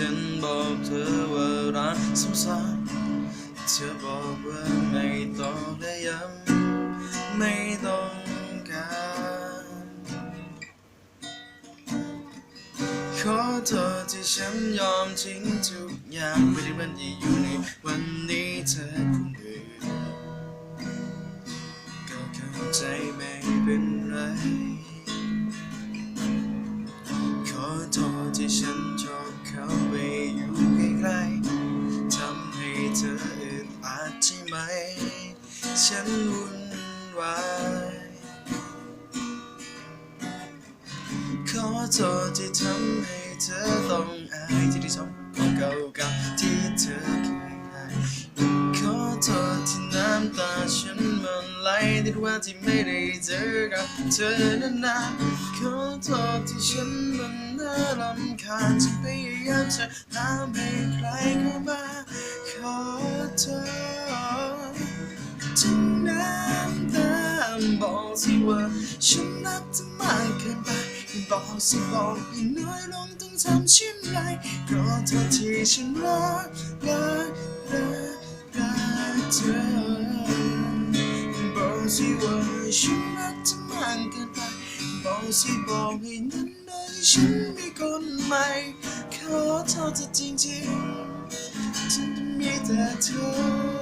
ฉันบอกเธอว่ารักซ้ำๆเธอบอกว่าไม่ต้องและย้ำไม่ต้องการขอโทษที่ฉันยอมทิ้งทุกอย่างไม่ได้มันที่อยู่ในวันนี้เธอคงเบื่อก็เข้าใจไม่เป็นไรขอโทษที่ฉันชอบ ม ฉันวุ่นวายขอโทษที่ทำให้เธอต้องอายที่ได้ชมของเก่าๆที่เธอเคยให้ขอโทษที่น้ำตาฉันมันไหลในทุกวันที่ไม่ได้เจอกับเธอนานๆขอโทษที่ฉันมันน่ารำคาญที่พยายามจะห้ามให้ใครเข้ามาขอโทษ บอกสิว่าฉันรักเธอมากเกินไปบอกสิบอกให้น้อยลงต้องทำเช่นไรขอโทษที่ฉันรักรักรักรักเธอบอกสิว่าฉันรักเธอมากเกินไปบอกสิบอกให้นั้นเลยฉันมีคนใหม่ขอเธอจะจริงๆฉันจะมีแต่เธอ